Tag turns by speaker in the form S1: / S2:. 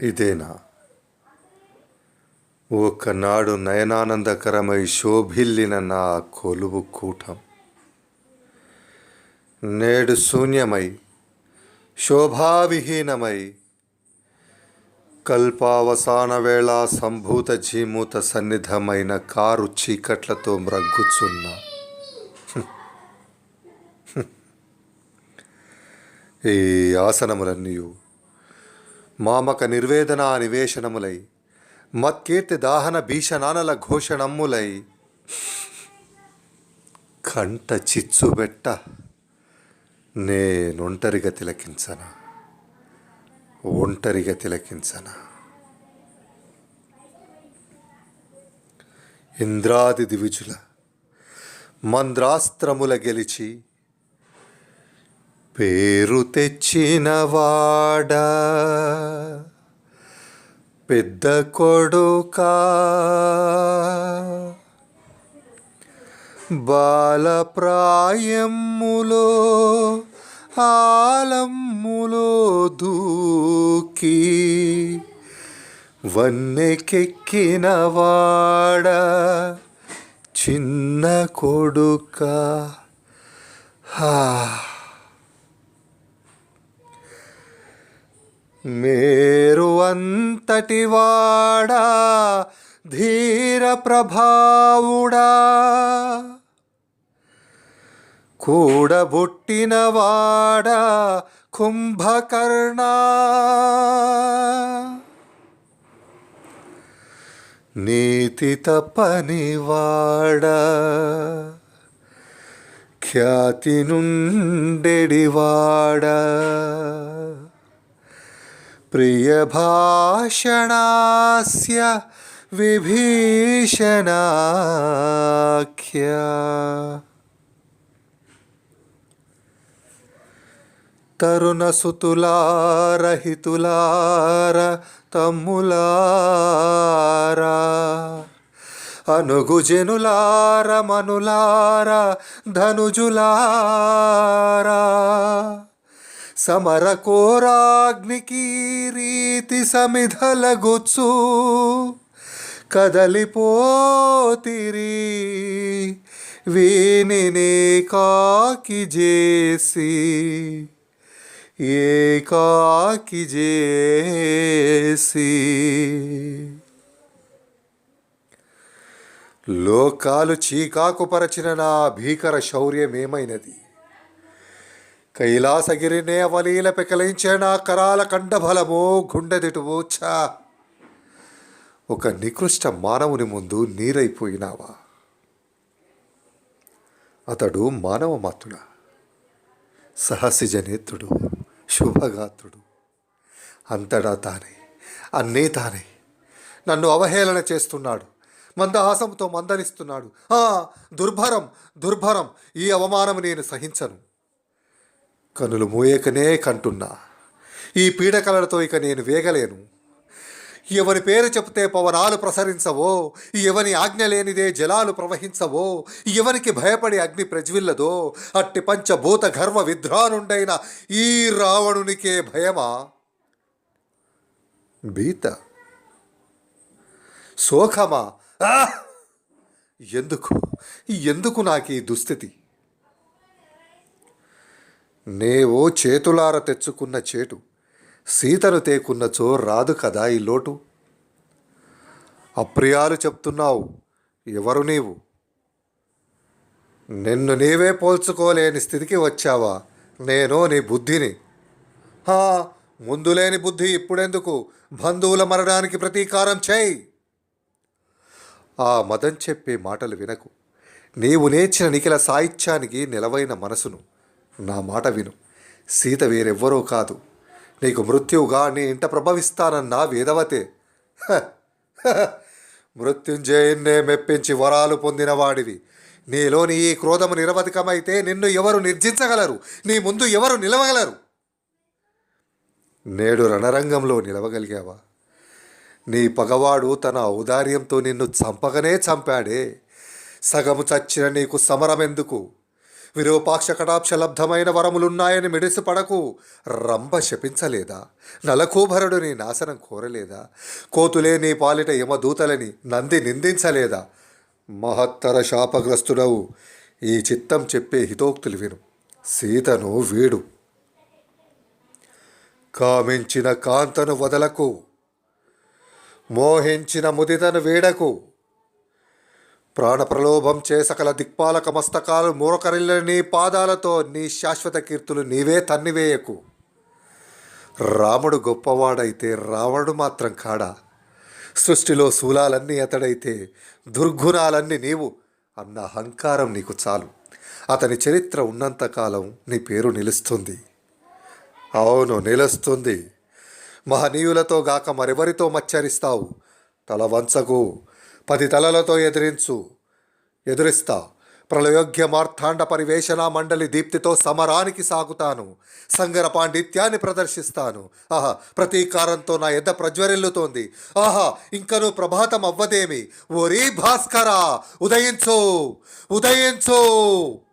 S1: ఇదేనా? ఒకనాడు నయనానందకరమై శోభిల్లిన నా కొలువు కూటం. నేడు శూన్యమై శోభావిహీనమై కల్పావసాన వేళ సంభూత జీమూత సన్నిధమైన కారు చీకట్లతో మ్రగ్గుచున్న. ఈ ఆసనములన్నీ మామక నిర్వేదన నివేశనములై మత్కీర్తి దాహన భీషణానల ఘోషణమ్ములై. కంట చిచ్చుబెట్ట నేనొంటరిగా తిలకించన? ఒంటరిగా తిలకించన? ఇంద్రాది దివిజుల మంద్రాస్త్రముల గెలిచి పేరు తెచ్చినవాడా పెద్ద కొడుకా బాలప్రాయములో ఆలమ్ములో దూకి వన్నెకెక్కినవాడ చిన్న కొడుక. హా. మేరు అంతటి వాడా ధీర ప్రభావుడా. కూడబుట్టినవాడా కుంభకర్ణ. నీతి తప్పనివాడా ఖ్యాతి నుండెడివాడా ప్రియభాషణాస్య విభీషణాఖ్యా. తరుణసుతులారహితులార తమ్ములారా అనుగుజనులార మనులార ధనుజులారా. సమరకోరాగ్నికి రీతి సమిధలగొచ్చు. కదలిపోతిరి వీనినే కాకి చేసి ఏకాకి చేసి. లోకాలు చీకాకు పరచిన నా భీకర శౌర్యమేమైనది? కైలాసగిరినే అవలీల పెకలించే కరాల కండబలము గుండెదిటువు ఛా. ఒక నికృష్ట మానవుని ముందు నీరైపోయినావా? అతడు మానవ మాత్రుడా సహసిజనేత్రుడు శుభగాత్రుడు. అంతటా తానే అన్నీ తానే నన్ను అవహేళన చేస్తున్నాడు మందహాసంతో మందలిస్తున్నాడు దుర్భరం దుర్భరం ఈ అవమానం నేను సహించను. కనులు మూయకనే కంటున్నా. ఈ పీడకలలతో ఇక నేను వేగలేను. ఎవరి పేరు చెప్తే పవనాలు ప్రసరించవో ఎవని ఆజ్ఞ లేనిదే జలాలు ప్రవహించవో ఎవనికి భయపడి అగ్ని ప్రజ్విల్లదో అట్టి పంచభూత గర్వ విధ్రానుండైన ఈ రావణునికే భయమా? బీత శోకమా? ఎందుకు? ఎందుకు నాకు ఈ దుస్థితి? నేవో చేతులార తెచ్చుకున్న చేటు సీతను తేకున్నచో రాదు కదా ఈ లోటు? అప్రియాలు చెప్తున్నావు ఎవరు నీవు? నిన్ను నీవే పోల్చుకోలేని స్థితికి వచ్చావా? నేను నీ బుద్ధిని. హా ముందు లేని బుద్ధి ఇప్పుడెందుకు? బంధువుల మరణానికి ప్రతీకారం చేయి. ఆ మదం చెప్పే మాటలు వినకు. నీవు నేర్చిన నిఖిల సాహిత్యానికి నిలవైన మనసును. నా మాట విను. సీత వేరెవ్వరో కాదు. నీకు మృత్యువుగా నీ ఇంట ప్రభవిస్తానన్నా వేదవతే. హ! మృత్యుంజయున్నే మెప్పించి వరాలు పొందినవాడివి నీలోని ఈ క్రోధము నిరవధికమైతే నిన్ను ఎవరు నిర్జించగలరు? నీ ముందు ఎవరు నిలవగలరు? నేడు రణరంగంలో నిలవగలిగావా? నీ పగవాడు తన ఔదార్యంతో నిన్ను చంపకనే చంపాడే. సగము చచ్చిన నీకు సమరమెందుకు? విరూపాక్ష కటాక్షలబ్ధమైన వరములున్నాయని మిడిసిపడకు రంభ శపించలేదా? నలకూభరుడు నీ నాశనం కోరలేదా? కోతులే నీ పాలిట యమదూతలని నంది నిందించలేదా? మహత్తర శాపగ్రస్తుడవు ఈ చిత్తం చెప్పే హితోక్తులు విను. సీతను వీడు. కామించిన కాంతను వదలకు. మోహించిన ముదితను వీడకు. ప్రాణప్రలోభం చే సకల దిక్పాలక మస్తకాలు మూరకరిల్ల నీ పాదాలతో నీ శాశ్వత కీర్తులు నీవే తన్నివేయకు. రాముడు గొప్పవాడైతే రావణుడు మాత్రం కాడా? సృష్టిలో శూలాలన్నీ అతడైతే దుర్గుణాలన్నీ నీవు అన్న అహంకారం నీకు చాలు. అతని చరిత్ర ఉన్నంతకాలం నీ పేరు నిలుస్తుంది. అవును నిలుస్తుంది. మహనీయులతో గాక మరెవరితో మచ్చరిస్తావు? తల వంచకు. పది తలలతో ఎదిరించు. ఎదురిస్తా. ప్రళయోగ్య మార్తాండ పరివేషణ మండలి దీప్తితో సమరానికి సాగుతాను. సంగర పాండిత్యాన్ని ప్రదర్శిస్తాను. ఆహా ప్రతీకారంతో నా ఎద్ద ప్రజ్వరిల్లుతోంది. ఆహా ఇంకనూ ప్రభాతం అవ్వదేమి ఓరీ భాస్కరా ఉదయించు. ఉదయించు.